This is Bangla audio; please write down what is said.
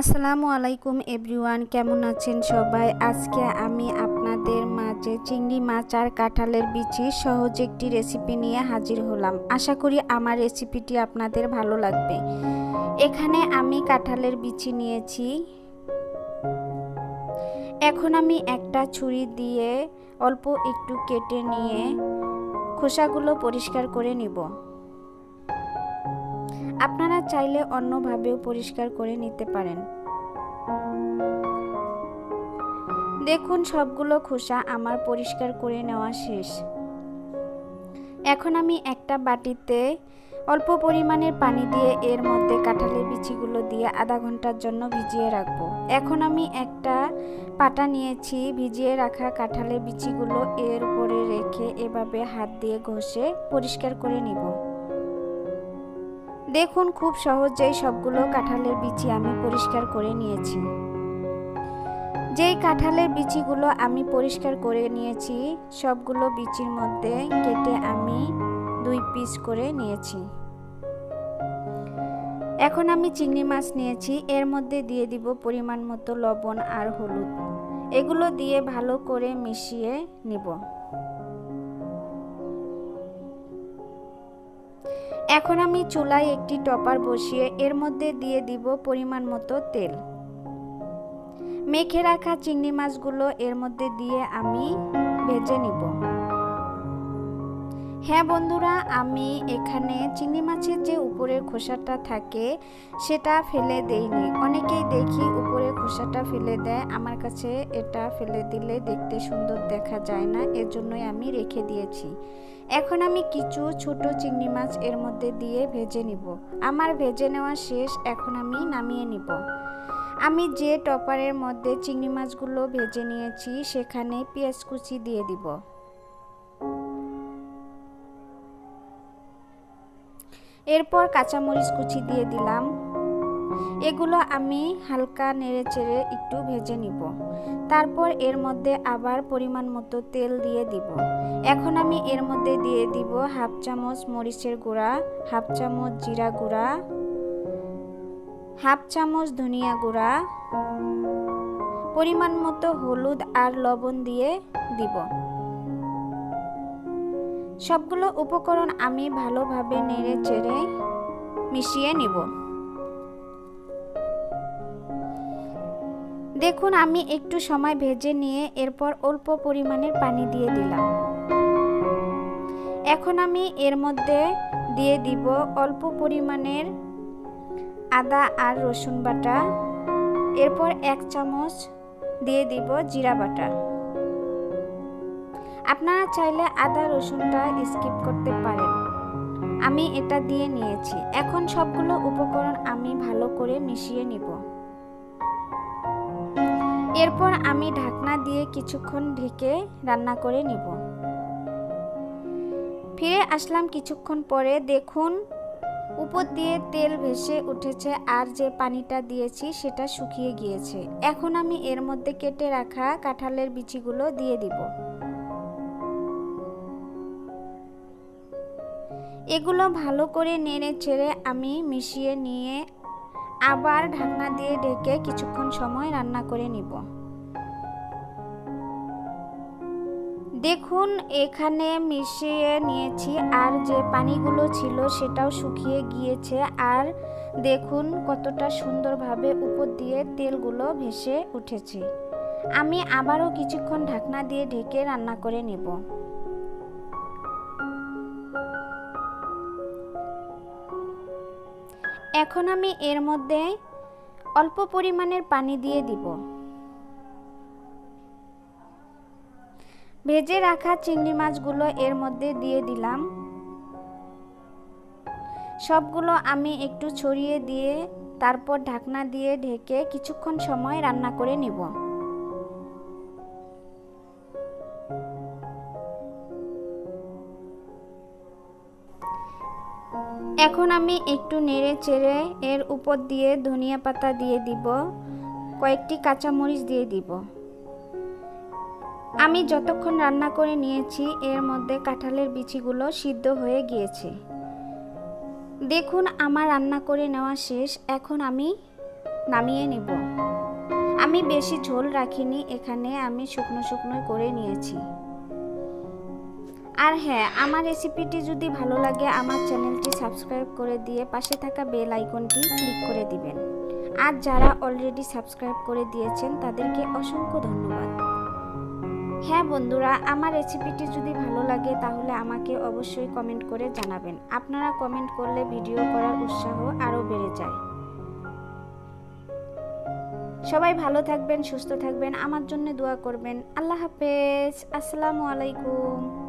আসসালামু আলাইকুম এভরিওয়ান, কেমন আছেন সবাই? আজকে আমি আপনাদের মাঝে চিংড়ি মাছ আর কাঁঠালের বিচি সহজ একটি রেসিপি নিয়ে হাজির হলাম। আশা করি আমার রেসিপিটি আপনাদের ভালো লাগবে। এখানে আমি কাঁঠালের বিচি নিয়েছি। এখন আমি একটা ছুরি দিয়ে অল্প একটু কেটে নিয়ে খোসাগুলো পরিষ্কার করে নিব। আপনারা চাইলে অন্যভাবেও পরিষ্কার করে নিতে পারেন। দেখুন, সবগুলো খোসা আমার পরিষ্কার করে নেওয়া শেষ। এখন আমি একটা বাটিতে অল্প পরিমাণের পানি দিয়ে এর মধ্যে কাঁঠালের বিচিগুলো দিয়ে আধা ঘণ্টার জন্য ভিজিয়ে রাখব। এখন আমি একটা পাটা নিয়েছি, ভিজিয়ে রাখা কাঁঠালের বিচিগুলো এর উপরে রেখে এভাবে হাত দিয়ে ঘষে পরিষ্কার করে নিব। দেখুন, খুব সহজেই সবগুলো কাঁঠালের বিচি আমি পরিষ্কার করে নিয়েছি। যেই কাঁঠালের বিচিগুলো আমি পরিষ্কার করে নিয়েছি, সবগুলো বিচির মধ্যে কেটে আমি দুই পিস করে নিয়েছি। এখন আমি চিংড়ি মাছ নিয়েছি, এর মধ্যে দিয়ে দিব পরিমাণ মতো লবণ আর হলুদ। এগুলো দিয়ে ভালো করে মিশিয়ে নিব। এখন আমি চুলায় একটি টপার বসিয়ে এর মধ্যে দিয়ে দিব পরিমাণ মতো তেল। মেখে রাখা চিংড়ি মাছগুলো এর মধ্যে দিয়ে আমি ভেজে নিব। হ্যাঁ বন্ধুরা, আমি এখানে চিংড়ি মাছের যে উপরের খোসাটা থাকে সেটা ফেলে দেইনি। অনেকেই দেখি উপরের খোসাটা ফেলে দেয়। আমার কাছে এটা ফেলে দিলে দেখতে সুন্দর দেখা যায় না। এর জন্যই আমি রেখে দিয়েছি। এখন আমি কিছু ছোট চিংড়ি মাছ এর মধ্যে দিয়ে ভেজে নিব। আমার ভেজে নেওয়া শেষ, এখন আমি নামিয়ে নিব। আমি যে টপারের মধ্যে চিংড়ি মাছগুলো ভেজে নিয়েছি, সেখানে পেঁয়াজ কুচি দিয়ে দিব। এরপর কাঁচামরিচ কুচি দিয়ে দিলাম। এগুলো আমি হালকা নেড়ে চেড়ে একটু ভেজে নিব। তারপর এর মধ্যে আবার পরিমাণ মতো তেল দিয়ে দিব। এখন আমি এর মধ্যে দিয়ে দিব হাফ চামচ মরিচের গুঁড়া, হাফ চামচ জিরা গুঁড়া, হাফ চামচ ধনিয়া গুঁড়া, পরিমাণ মতো হলুদ আর লবণ দিয়ে দিব। সবগুলো উপকরণ আমি ভালোভাবে নেড়ে চেড়ে মিশিয়ে নিব। দেখুন, আমি একটু সময় ভেজে নিয়ে এরপর অল্প পরিমাণের পানি দিয়ে দিলাম। এখন আমি এর মধ্যে দিয়ে দিব অল্প পরিমাণের আদা আর রসুন বাটা। এরপর এক চামচ দিয়ে দিব জিরা বাটা। আপনারা চাইলে আদা রসুনটা স্কিপ করতে পারেন। আমি এটা দিয়ে নিয়েছি। এখন সবগুলো উপকরণ আমি ভালো করে মিশিয়ে নিব। এরপর আমি ঢাকনা দিয়ে কিছুক্ষণ ঢেকে রান্না করে নিব। ফিরে আসলাম কিছুক্ষণ পরে। দেখুন, উপর দিয়ে তেল ভেসে উঠেছে আর যে পানিটা দিয়েছি সেটা শুকিয়ে গিয়েছে। এখন আমি এর মধ্যে কেটে রাখা কাঁঠালের বিচিগুলো দিয়ে দিব। এগুলো ভালো করে নেড়ে চেড়ে আমি মিশিয়ে নিয়ে আবার ঢাকনা দিয়ে ঢেকে কিছুক্ষণ সময় রান্না করে নিব। দেখুন, এখানে মিশিয়ে নিয়েছি আর যে পানিগুলো ছিল সেটাও শুকিয়ে গিয়েছে। আর দেখুন কতটা সুন্দরভাবে উপর দিয়ে তেলগুলো ভেসে উঠেছে। আমি আবারও কিছুক্ষণ ঢাকনা দিয়ে ঢেকে রান্না করে নেব। এখন আমি এর মধ্যে অল্প পরিমাণের পানি দিয়ে দিব। ভেজে রাখা চিংড়ি মাছগুলো এর মধ্যে দিয়ে দিলাম। সবগুলো আমি একটু ছড়িয়ে দিয়ে তারপর ঢাকনা দিয়ে ঢেকে কিছুক্ষণ সময় রান্না করে নিব। এখন আমি একটু নেড়ে চেড়ে এর উপর দিয়ে ধনিয়া পাতা দিয়ে দিব, কয়েকটি কাঁচামরিচ দিয়ে দিব। আমি যতক্ষণ রান্না করে নিয়েছি, এর মধ্যে কাঁঠালের বিচিগুলো সিদ্ধ হয়ে গিয়েছে। দেখুন, আমার রান্না করে নেওয়া শেষ, এখন আমি নামিয়ে নিব। আমি বেশি ঝোল রাখিনি, এখানে আমি শুকনো শুকনো করে নিয়েছি। আর হ্যাঁ আমার রেসিপিটি যদি ভালো লাগে, আমার চ্যানেলটি সাবস্ক্রাইব করে দিয়ে পাশে থাকা বেল আইকনটি ক্লিক করে দিবেন। আর যারা অলরেডি সাবস্ক্রাইব করে দিয়েছেন, তাদেরকে অসংখ্য ধন্যবাদ। হ্যাঁ বন্ধুরা, আমার রেসিপিটি যদি ভালো লাগে, তাহলে আমাকে অবশ্যই কমেন্ট করে জানাবেন। আপনারা কমেন্ট করলে ভিডিও করার উৎসাহ আরও বেড়ে যায়। সবাই ভালো থাকবেন, সুস্থ থাকবেন, আমার জন্য দোয়া করবেন। আল্লাহ হাফেজ, আসসালামু আলাইকুম।